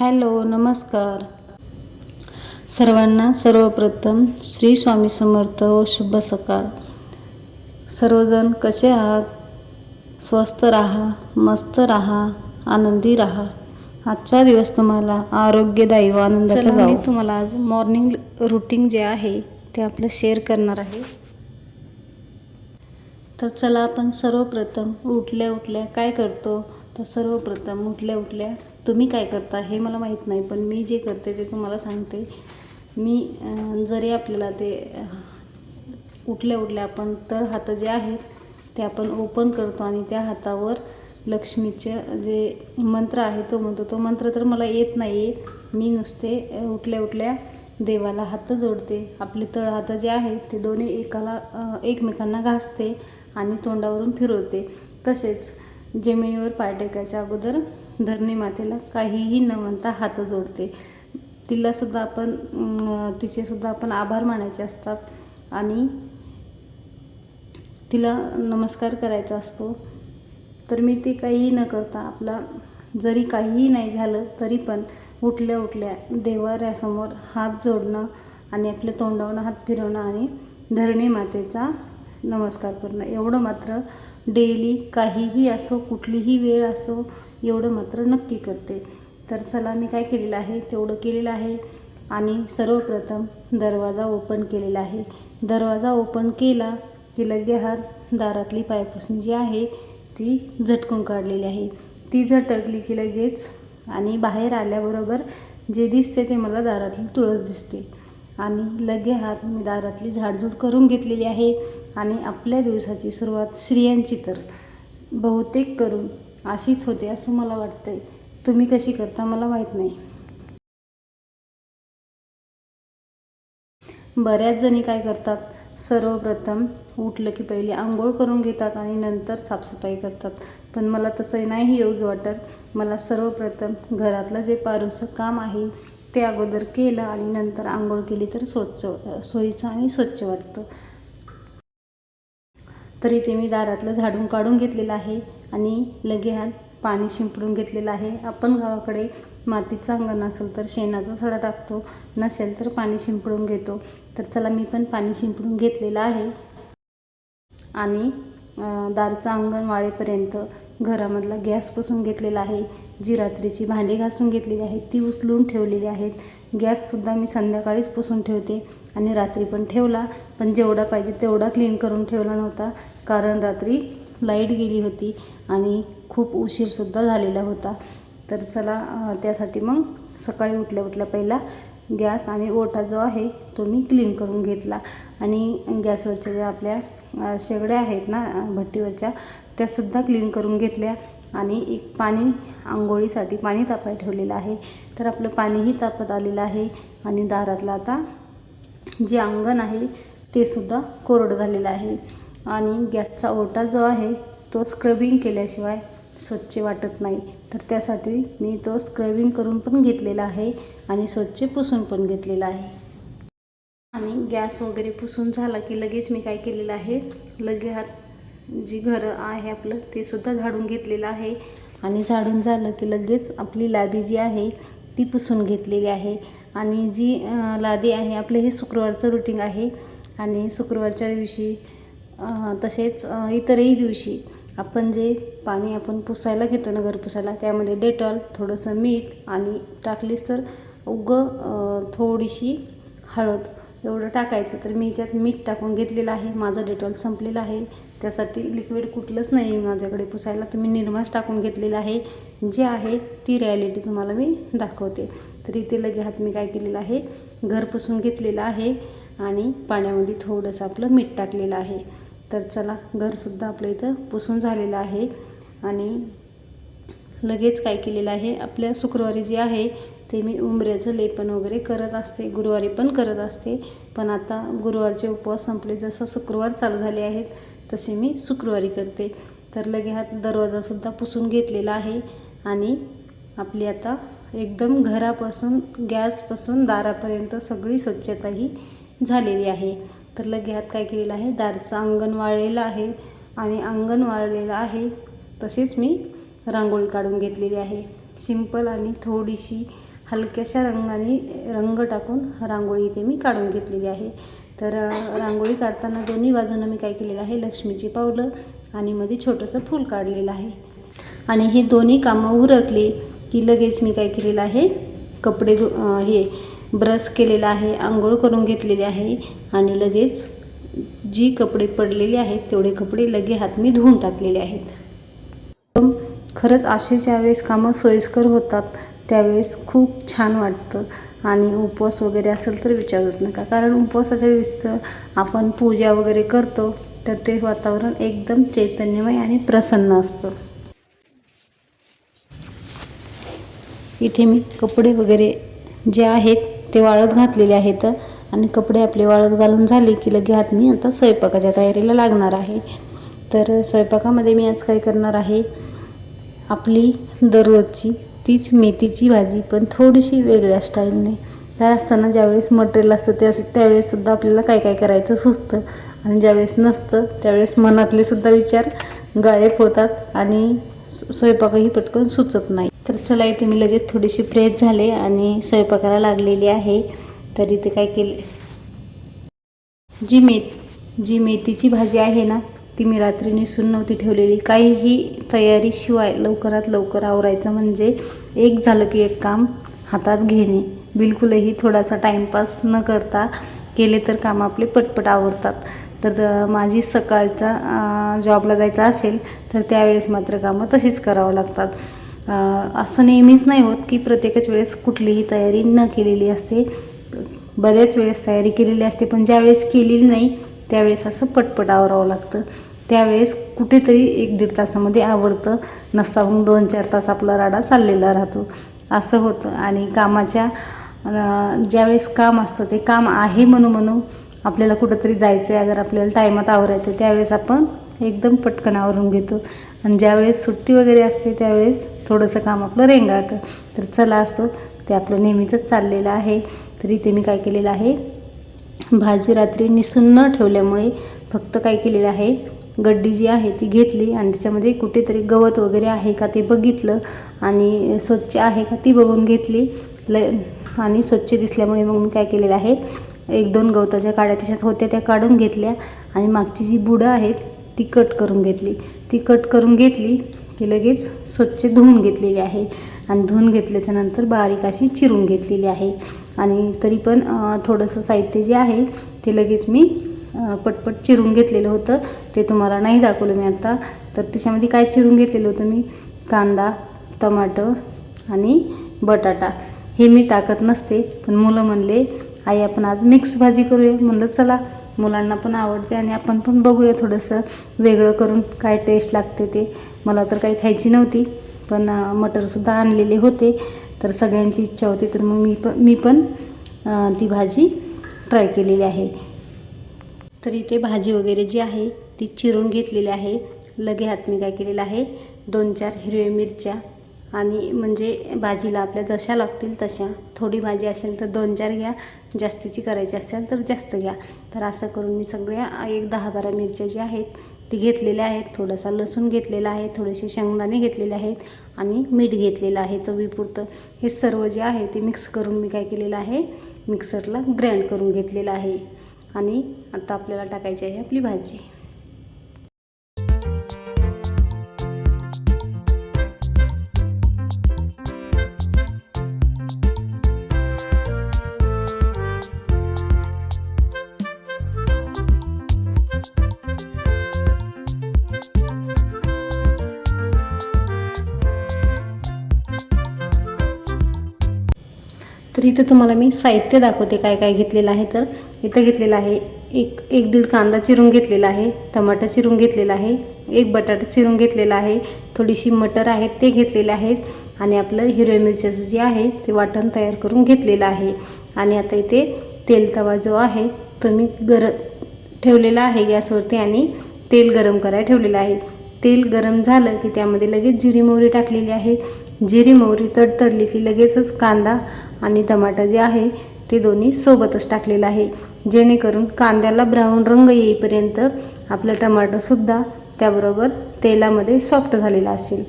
Hello नमस्कार. सर्वांना सर्वप्रथम श्री स्वामी समर्थ व शुभ सकाळ. सर्वजण कसे आहात? स्वस्त राहा मस्त राहा आनंदी राहा. आजचा दिवस तुम्हाला आरोग्यदायी व आनंदाचा मी तुम्हाला आज मॉर्निंग रुटीन जे आहे ते आपलं शेअर करणार आहे. तर चला आपण सर्वप्रथम उठल्या उठल्या काय करतो? तर सर्वप्रथम उठल्या उठल्या तुम्ही काय करता हे मला माहीत नाही पण मी जे करते ते तुम्हाला सांगते. मी जरी आपल्याला ते उठल्या उठल्या आपण तर हात जे आहेत ते आपण ओपन करतो आणि त्या हातावर लक्ष्मीचे जे मंत्र आहे तो म्हणतो तो मंत्र तर मला येत नाही आहे मी नुसते उठल्या उठल्या देवाला हात जोडते. आपले तळ हात जे आहेत ते दोन्ही एकाला एकमेकांना घासते आणि तोंडावरून फिरवते. तसेच जमिनीवर पाय टेकायच्या अगोदर धरणी मातेला काहीही न म्हणता हात जोडते. तिलासुद्धा आपण तिचेसुद्धा आपण आभार मानायचे असतात आणि तिला नमस्कार करायचा असतो. तर मी ते काहीही न करता आपला जरी काहीही नाही झालं तरी पण उठल्या उठल्या देवाऱ्यासमोर हात जोडणं आणि आपल्या तोंडावरून हात फिरवणं आणि धरणी मातेचा नमस्कार करणं. एवढं मात्र डेली काहीही असो कुठलीही वेळ असो एवढं मात्र नक्की करते. तर चला मी काय केलेलं आहे? तेवढं केलेलं आहे. आणि सर्वप्रथम दरवाजा ओपन केलेला आहे. दरवाजा ओपन केला की लगे हात दारातली पायपुसणी जी आहे ती झटकून काढलेली आहे. ती झटकली की लगेच आणि बाहेर आल्याबरोबर जे दिसते ते मला दारातली तुळस दिसते. आणि लगे हात मी दारातली झाडझूड करून घेतलेली आहे. आणि आपल्या दिवसाची सुरुवात स्त्रियांची तर बहुतेक करून अशीच होते असं मला वाटतंय. तुम्ही कशी करता मला माहीत नाही. बऱ्याच जणी काय करतात सर्वप्रथम उठलं की पहिले आंघोळ करून घेतात आणि नंतर साफसफाई करतात. पण मला तसं नाही योग्य वाटत. मला सर्वप्रथम घरातलं जे पारुसं काम आहे ते अगोदर केलं आणि नंतर आंघोळ केली तर स्वच्छ सोयीचं आणि स्वच्छ वाटतं. तरी ते मी दारातलं झाडून काढून घेतलेलं आहे. आणि लगे हात पाणी शिंपडून घेतलेलं आहे. आपण गावाकडे मातीचं अंगण असेल तर शेणाचा सडा टाकतो नसेल तर पाणी शिंपडून घेतो. तर चला मी पण पाणी शिंपडून घेतलेलं आहे. आणि दारचं अंगण वाळेपर्यंत घरामधला गॅस पुसून घेतलेला आहे. जी रात्रीची भांडी घासून घेतलेली आहेत ती उचलून ठेवलेली आहेत. गॅससुद्धा मी संध्याकाळीच पुसून ठेवते आणि रात्री पण ठेवला. पण जेवढा पाहिजे तेवढा क्लीन करून ठेवला नव्हता. कारण रात्री लाइट गेली होती आणि खूप उशीरसुद्धा झालेला होता. तर चला त्यासाठी मग सकाळी उठल्या उठल्या पहिला गॅस आणि ओटा जो आहे तो मी क्लीन करून घेतला. आणि गॅसवरच्या ज्या आपल्या शेगड्या आहेत ना भट्टीवरच्या त्यासुद्धा क्लीन करून घेतल्या आणि एक पाणी आंघोळीसाठी पाणी तापाय ठेवलेलं आहे. तर आपलं पाणीही तापत आलेलं आहे आणि दारातलं आता जे अंगण आहे ते सुद्धा कोरडं झालेलं आहे. आणि गॅसचा ओटा जो आहे तो स्क्रबिंग केल्याशिवाय स्वच्छ वाटत नाही. तर त्यासाठी मी तो स्क्रबिंग करून पण घेतलेला आहे आणि स्वच्छ पुसून पण घेतलेला आहे. आणि गॅस वगैरे पुसून झाला की लगेच मी काय केलेलं आहे लगे हात जी घरं आहे आपलं ते सुद्धा झाडून घेतलेलं आहे. आणि झाडून झालं की लगेच आपली लादी जी आहे ती पुसून घेतलेली आहे. आणि जी लादी आहे आपलं हे शुक्रवारचं रुटीन आहे. आणि शुक्रवारच्या दिवशी तसेच इतरही दिवशी आपण जे पाणी आपण पुसायला घेतो ना घर पुसायला त्यामध्ये डेटॉल थोडंसं मीठ आणि टाकलीस तर उगं थोडीशी हळद एवढं टाकायचं. तर मी याच्यात मीठ टाकून घेतलेलं आहे माझं डेटॉल संपलेलं आहे. त्यासाठी लिक्विड कुठलंच नाही आहे माझ्याकडे पुसायला. तर मी निरमास टाकून घेतलेलं आहे. जे आहे ती रिॲलिटी तुम्हाला मी दाखवते. तर इथे लगे हात मी काय केलेलं आहे घर पुसून घेतलेलं आहे आणि पाण्यामध्ये थोडंसं आपलं मीठ टाकलेलं आहे. तर चला घरसुद्धा आपलं इथं पुसून झालेलं आहे. आणि लगेच काय केलेलं आहे आपल्या शुक्रवारी जे आहे ते मी उंबऱ्याचं लेपन वगैरे करत असते. गुरुवारी पण करत असते. पण आता गुरुवारचे उपवास संपले जसं शुक्रवार चालू झाले आहेत तसे मी शुक्रवारी करते. तर लगे हा दरवाजासुद्धा पुसून घेतलेला आहे. आणि आपली आता एकदम घरापासून गॅसपासून दारापर्यंत सगळी स्वच्छता ही झालेली आहे. तर लगे हात काय केलेलं आहे? दारचं अंगण वाळलेलं आहे आणि अंगण वाळलेलं आहे. तसेच मी रांगोळी काढून घेतलेली आहे. सिंपल आणि थोडीशी हलक्याशा रंगाने रंग टाकून रांगोळी इथे मी काढून घेतलेली आहे. तर रांगोळी काढताना दोन्ही बाजूनं मी काय केलेलं आहे? लक्ष्मीची पावलं आणि मध्ये छोटंसं फूल काढलेलं आहे. आणि हे दोन्ही कामं उरकली की लगेच मी काय केलेलं आहे? कपडे धु हे ब्रश केलेला आहे आंघोळ करून घेतलेली आहे आणि लगेच जी कपडे पडलेले आहेत तेवढे कपडे लगे हात मी धुवून टाकलेले आहेत. खरंच असे ज्यावेळेस कामं सोयीस्कर होतात त्यावेळेस खूप छान वाटतं. आणि उपवास वगैरे असेल तर विचारूच नका. कारण उपवासाच्या दिवसचं आपण पूजा वगैरे करतो तर ते वातावरण एकदम चैतन्यमय आणि प्रसन्न असतं. इथे मी कपडे वगैरे जे आहेत ते वाळत घातलेले आहेत आणि कपडे आपले वाळत घालून झाले की लगे हात मी आता स्वयंपाकाच्या तयारीला लागणार आहे. तर स्वयंपाकामध्ये मी आज काय करणार आहे? आपली दररोजची तीच मेथीची भाजी पण थोडीशी वेगळ्या स्टाईलने. काय असताना ज्यावेळेस मटेरियल असतं ते असं त्यावेळेससुद्धा आपल्याला काय काय करायचं सुचतं. आणि ज्यावेळेस नसतं त्यावेळेस मनातले सुद्धा विचार गायब होतात आणि स्वयंपाकही पटकन सुचत नाही. तर चला इथे मी लगेच थोडीशी फ्रेश झाले आणि स्वयंपाकाला लागलेली आहे. तर इथे काय केले? जी मेथ जी मेथीची भाजी आहे ना ती मी रात्री निसून नव्हती ठेवलेली. काहीही तयारीशिवाय लवकरात लवकर आवरायचं म्हणजे एक झालं की एक काम हातात घेणे. बिलकुलही थोडासा टाईमपास न करता केले तर काम आपले पटपट आवरतात. तर माझी सकाळचा जॉबला जायचं असेल तर त्यावेळेस मात्र कामं तशीच करावं लागतात. असं नेहमीच नाही होत की प्रत्येकच वेळेस कुठलीही तयारी न केलेली असते. बऱ्याच वेळेस तयारी केलेली असते पण ज्यावेळेस केलेली नाही त्यावेळेस असं पटपट आवरावं लागतं. त्यावेळेस कुठेतरी एक दीड तासामध्ये आवडतं नसता मग दोन चार तास आपला राडा चाललेला राहतो. असं होतं. आणि कामाच्या ज्यावेळेस काम असतं ते काम आहे म्हणू म्हणू आपल्याला कुठंतरी जायचं आहे अगर आपल्याला टायमात आवरायचं आहे, त्यावेळेस आपण एकदम पटकन आवरून घेतो. आणि ज्यावेळेस सुट्टी वगैरे असते त्यावेळेस थोडंसं काम आपलं रेंगाळतं. तर चला असं ते आपलं नेहमीचंच चाललेलं आहे. तर इथे मी काय केलेलं आहे? भाजी रात्री निसून न ठेवल्यामुळे फक्त काय केलेलं आहे? गड्डी जी आहे ती घेतली आणि त्याच्यामध्ये कुठेतरी गवत वगैरे आहे का ते बघितलं आणि स्वच्छ आहे का ती बघून घेतली. ल आणि स्वच्छ दिसल्यामुळे मग मी काय केलेलं आहे? एक दोन गवताच्या काड्या त्याच्यात होत्या त्या काढून घेतल्या. आणि मागची जी बुडं आहेत ती कट करून घेतली. ती कट करून घेतली की लगेच स्वच्छ धुवून घेतलेली आहे. आणि धुवून घेतल्याच्या नंतर बारीक अशी चिरून घेतलेली आहे. आणि तरी पण थोडंसं साहित्य जे आहे ते लगेच मी पटपट चिरून घेतलेलं होतं. ते तुम्हाला नाही दाखवलं मी आत्ता तर त्याच्यामध्ये काय चिरून घेतलेलं होतं मी? कांदा टमाटर आणि बटाटा. हे मी टाकत नसते पण मुलं म्हणले आई आपण आज मिक्स भाजी करूया. म्हणलं चला मुलांना पण आवडते आणि आपण पण बघूया थोडंसं वेगळं करून काय टेस्ट लागते ते. मला तर काही खायची नव्हती पण मटरसुद्धा आणलेले होते. तर सगळ्यांची इच्छा होती तर मग मी पण मी पण ती भाजी ट्राय केलेली आहे. तर इथे भाजी वगैरे जी आहे ती चिरून घेतलेली आहे. लगे हात मी काय केलेलं आहे दोन चार हिरव्या मिरच्या आणि म्हणजे भाजीला आपल्या जशा लागतील तशा. थोडी भाजी असेल तर दोन चार घ्या. जास्तीची करायची असेल तर जास्त घ्या. तर असं करून मी सगळ्या एक दहा बारा मिरच्या ज्या आहेत ती घेतलेल्या आहेत. थोडासा लसूण घेतलेला आहे थोडेसे शेंगदाणे घेतलेले आहेत आणि मीठ घेतलेलं आहे चवीपुरतं. हे सर्व जे आहे ते मिक्स करून मी काय केलेलं आहे मिक्सरला ग्राइंड करून घेतलेलं आहे. आणि आता आपल्याला टाकायची आहे आपली भाजी. तर इथं तुम्हाला मी साहित्य दाखवते काय काय घेतलेलं आहे. तर इथं घेतलेलं आहे एक एक दीड कांदा चिरून घेतलेला आहे टमाटर चिरून घेतलेला आहे एक बटाटा चिरून घेतलेला आहे थोडीशी मटर आहेत ते घेतलेले आहेत आणि आपलं हिरव्या मिरच्याचं जे आहे ते वाटण तयार करून घेतलेलं आहे. आणि आता इथे तेल तवा जो आहे तो मी गर ठेवलेला आहे गॅसवरती आणि तेल गरम करायला ठेवलेलं आहे. तेल गरम झालं की त्यामध्ये लगेच जिरी मोहरी टाकलेली आहे. जिरी मोहरी तडतडली की लगेचच कांदा आणि टमाटा जे आहे ते दोन्ही सोबतच टाकलेलं आहे. जेणेकरून कांद्याला ब्राऊन रंग येईपर्यंत आपलं टमाटरसुद्धा त्याबरोबर तेलामध्ये सॉफ्ट झालेला असेल.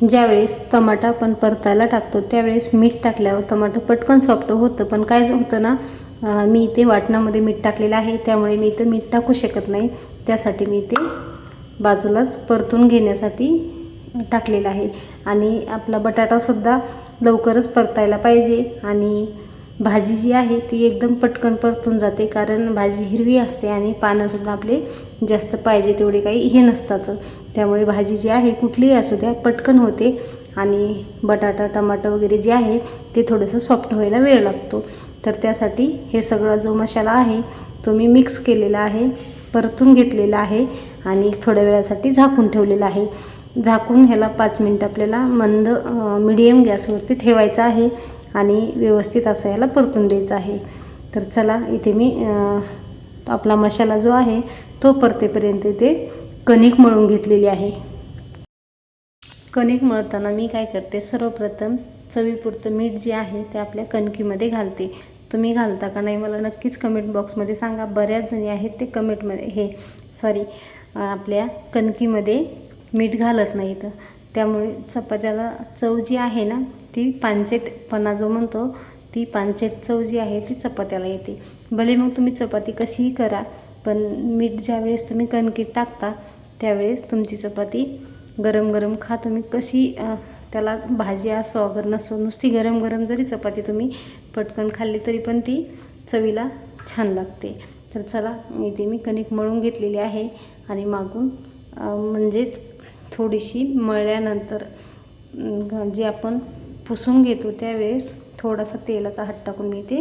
ज्यावेळेस टमाटा आपण परतायला टाकतो त्यावेळेस मीठ टाकल्यावर टमाटर पटकन सॉफ्ट होतं. पण काय होतं ना मी इथे वाटणामध्ये मीठ टाकलेलं आहे त्यामुळे मी इथं मीठ टाकू शकत नाही. त्यासाठी मी इथे बाजूलाच परतून घेण्यासाठी टाकलेलं आहे. आणि आपला बटाटासुद्धा लवकरच परतायला पाहिजे. आणि भाजी जी आहे ती एकदम पटकन परतून जाते. कारण भाजी हिरवी असते आणि पानंसुद्धा आपले जास्त पाहिजे तेवढे काही हे नसतात. त्यामुळे भाजी जी आहे कुठलीही असू द्या पटकन होते. आणि बटाटा टमाटर वगैरे जे आहे ते थोडंसं सॉफ्ट व्हायला वेळ लागतो. तर त्यासाठी हे सगळा जो मसाला आहे तो मी मिक्स केलेला आहे. परतून घेतलेलं आहे आणि थोड्या वेळासाठी झाकून ठेवलेलं आहे. झाकून ह्याला पाच मिनटं आपल्याला मंद मिडियम गॅसवरती ठेवायचं आहे आणि व्यवस्थित असं ह्याला परतून द्यायचं आहे. तर चला इथे मी आपला मसाला जो आहे तो परतेपर्यंत इथे कणिक मळून घेतलेली आहे. कणिक मळताना मी काय करते सर्वप्रथम चवीपुरतं मीठ जे आहे ते आपल्या कणकीमध्ये घालते. तुम्ही घालता का नाही मला नक्कीच कमेंट बॉक्समध्ये सांगा. बऱ्याच जणी आहेत ते कमेंटमध्ये हे सॉरी आपल्या कणकीमध्ये मीठ घालत नाहीत. त्यामुळे चपात्याला चव जी आहे ना ती पानचेटपणा जो म्हणतो ती पानचेट चव जी आहे ती चपात्याला येते. भले मग तुम्ही चपाती कशीही करा पण मीठ ज्यावेळेस तुम्ही कणकीत टाकता त्यावेळेस तुमची चपाती गरम गरम खा. तुम्ही कशी त्याला भाजी असो अगर नसो नुसती गरम गरम जरी चपाती तुम्ही पटकन खाल्ली तरी पण ती चवीला छान लागते. तर चला इथे मी कणिक मळून घेतलेली आहे आणि मागून म्हणजेच थोडीशी मळल्यानंतर जे आपण पुसून घेतो त्यावेळेस थोडासा तेलाचा हात टाकून मी ते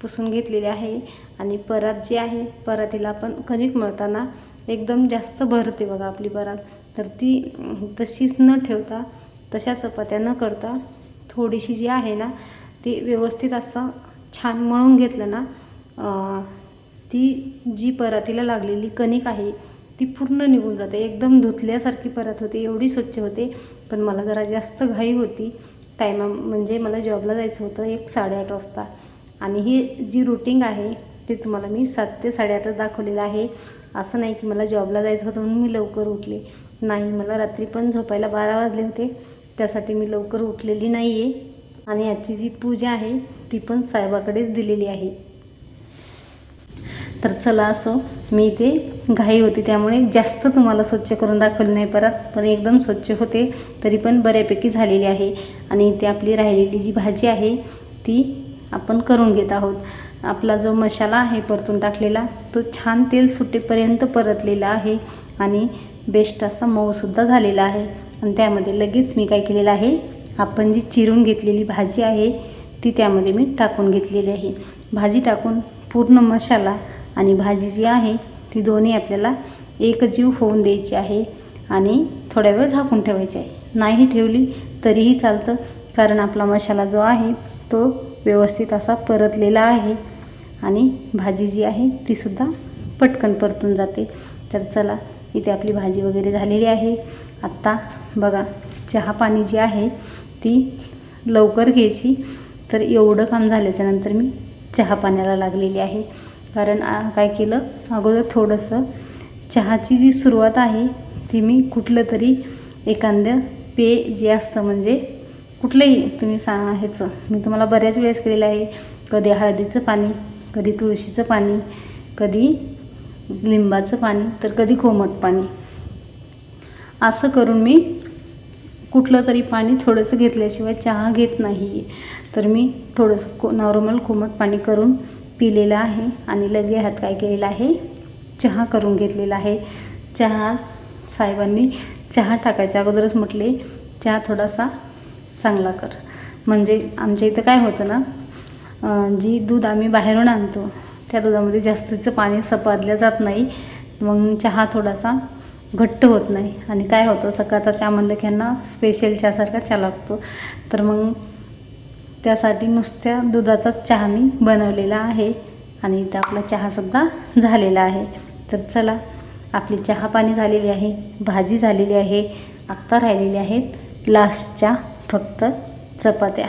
पुसून घेतलेले आहे. आणि परात जी आहे परातीला आपण कणिक मळताना एकदम जास्त भरते बघा आपली परात. तर ती तशीच न ठेवता तशा चपात्या न करता थोडीशी जी आहे ना ती व्यवस्थित असं छान मळून घेतलं ना ती जी परातीला लागलेली कणिक आहे ती पूर्ण निघून जाते. एकदम धुतल्यासारखी परत होते एवढी स्वच्छ होते. पण मला जरा जास्त घाई होती. टायमा म्हणजे मला जॉबला जायचं होतं एक साडेआठ वाजता. आणि ही जी रुटीन आहे ते तुम्हाला मी सात ते साडेआठ दाखवलेलं आहे. असं नाही की मला जॉबला जायचं होतं म्हणून मी लवकर उठले. नाही मला रात्री पण झोपायला बारा वाजले होते. त्यासाठी मी लवकर उठलेली नाही आहे आणि याची जी पूजा आहे ती पण साहेबाकडेच दिलेली आहे. तर चला असो मी ते घाई होती त्यामुळे जास्त तुम्हाला स्वच्छ करून दाखवले नाही परत पण एकदम स्वच्छ होते तरी पण बऱ्यापैकी झालेली आहे. आणि इथे आपली राहिलेली जी भाजी आहे ती आपण करून घेत आहोत. आपला जो मसाला आहे परतून टाकलेला तो छान तेल सुटेपर्यंत परतलेला आहे आणि बेस्ट असा मऊसुद्धा झालेला आहे. आणि त्यामध्ये लगेच मी काय केलेलं आहे आपण जी चिरून घेतलेली भाजी आहे ती त्यामध्ये मी टाकून घेतलेली आहे. भाजी टाकून पूर्ण मसाला आणि भाजी जी आहे ती दोन्ही आपल्याला एकजीव होऊन द्यायची आहे आणि थोड्या वेळ झाकून ठेवायची आहे. नाही ठेवली तरीही चालतं कारण आपला मसाला जो आहे तो व्यवस्थित असा परतलेला आहे आणि भाजी जी आहे तीसुद्धा पटकन परतून जाते. तर चला इथे आपली भाजी वगैरे झालेली आहे. आत्ता बघा चहा पाणी जी आहे ती लवकर घ्यायची. तर एवढं काम झाल्याच्यानंतर मी चहा पाण्याला लागलेली आहे. कारण काय केलं? अगोदर थोडंसं चहाची जी सुरुवात आहे ती मी कुठलं तरी एखादं पेय जे असतं म्हणजे कुठलंही तुम्ही सा ह्याचं मी तुम्हाला बऱ्याच वेळेस केलेलं आहे. कधी हळदीचं पाणी कधी तुळशीचं पाणी कधी लिंबाचं पाणी तर कधी कोमट पाणी. असं करून मी कुठलं तरी पाणी थोडंसं घेतल्याशिवाय चहा घेत नाही. तर मी थोडंसं को नॉर्मल कोमट पाणी करून पिलेलं आहे आणि लगे हात काय केलेला आहे? चहा करून घेतलेला आहे. चहा साहेबांनी चहा टाकायच्या अगोदरच म्हटले चहा थोडासा चांगला कर. म्हणजे आमच्या इथं काय होतं ना जी दूध आम्ही बाहेरून आणतो त्या दुधामध्ये जास्तीचं पाणी सपादलं जात नाही. मग चहा थोडासा घट्ट होत नाही. आणि काय होतं सकाळचा चहा म्हणलं की यांना स्पेशल चहासारखा चहा लागतो. तर मग त्यासाठी नुसत्या दुधाचा चहा मी बनवलेला आहे. आणि इथं आपला चहासुद्धा झालेला आहे. तर चला आपली चहा पाणी झालेली आहे भाजी झालेली आहे आत्ता राहिलेली आहेत लास्टच्या फक्त चपात्या.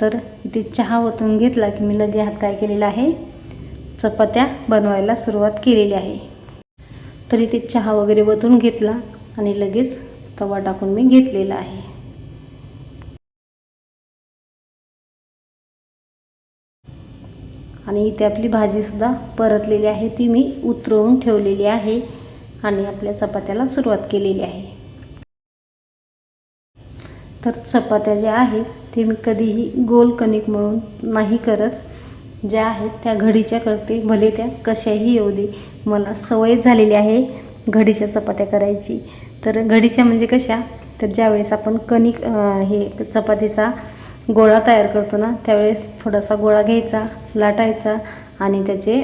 तर इथे चहा ओतून घेतला की मी लगे हात काय केलेला आहे? चपात्या बनवायला सुरुवात केलेली आहे. तर इथे चहा वगैरे वतून घेतला आणि लगेच तवा टाकून मी घेतलेला आहे. आणि इथे आपली भाजीसुद्धा परतलेली आहे. ती मी उतरवून ठेवलेली आहे आणि आपल्या चपात्याला सुरुवात केलेली आहे. तर चपात्या ज्या आहेत ते मी कधीही गोल कणिक म्हणून नाही करत. ज्या आहेत त्या घडीच्या करते भले त्या कशाही येऊ दे. मला सवय झालेली आहे घडीच्या चपात्या करायची. तर घडीच्या म्हणजे कशा? तर ज्यावेळेस आपण कणिक हे चपातीचा गोळा तयार करतो ना त्यावेळेस थोडासा गोळा घ्यायचा लाटायचा आणि त्याचे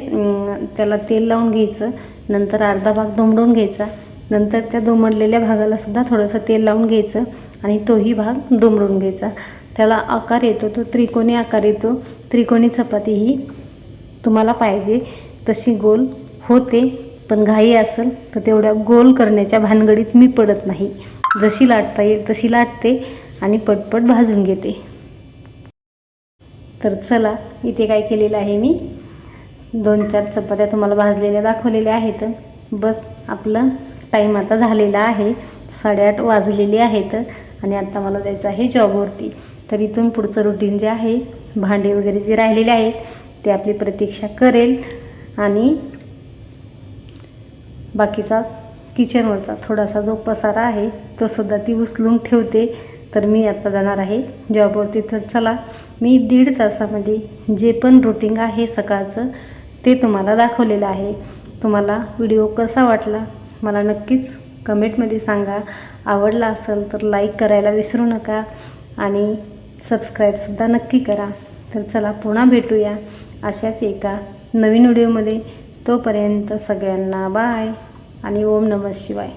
त्याला तेल लावून घ्यायचं. नंतर अर्धा भाग दुमडून घ्यायचा. नंतर त्या दुमडलेल्या भागालासुद्धा थोडंसं तेल लावून घ्यायचं. आणि तोही भाग दुमरून घ्यायचा. त्याला आकार येतो तो त्रिकोणी आकार येतो. त्रिकोणी चपाती ही तुम्हाला पाहिजे. तशी गोल होते पण घाई असेल तर तेवढ्या गोल करण्याच्या भानगडीत मी पडत नाही. जशी लाटता येईल तशी लाटते आणि पटपट भाजून घेते. तर चला इथे काय केलेलं आहे मी? दोन चार चपात्या तुम्हाला भाजलेल्या दाखवलेल्या आहेत. बस आपलं टाईम आता झालेला आहे. साडेआठ वाजलेले आहेत. आणि आत्ता मला जायचं आहे जॉबवरती तर इथून पुढचं रुटीन जे आहे भांडे वगैरे जे राहिलेले आहेत ते आपली प्रतीक्षा करेल आणि बाकीचा किचनवरचा थोडासा जो पसारा आहे तो सुद्धा ती उचलून ठेवते. तर मी आत्ता जाणार आहे जॉबवरती तर चला मी दीड तासामध्ये जे पण रुटीन आहे सकाळचं ते तुम्हाला दाखवलेलं आहे. तुम्हाला व्हिडिओ कसा वाटला मला नक्कीच कमेंटमध्ये सांगा. आवडला असेल तर लाईक करायला विसरू नका आणि सबस्क्राईबसुद्धा नक्की करा. तर चला पुन्हा भेटूया अशाच एका नवीन व्हिडिओमध्ये तोपर्यंत सगळ्यांना बाय आणि ओम नमः शिवाय.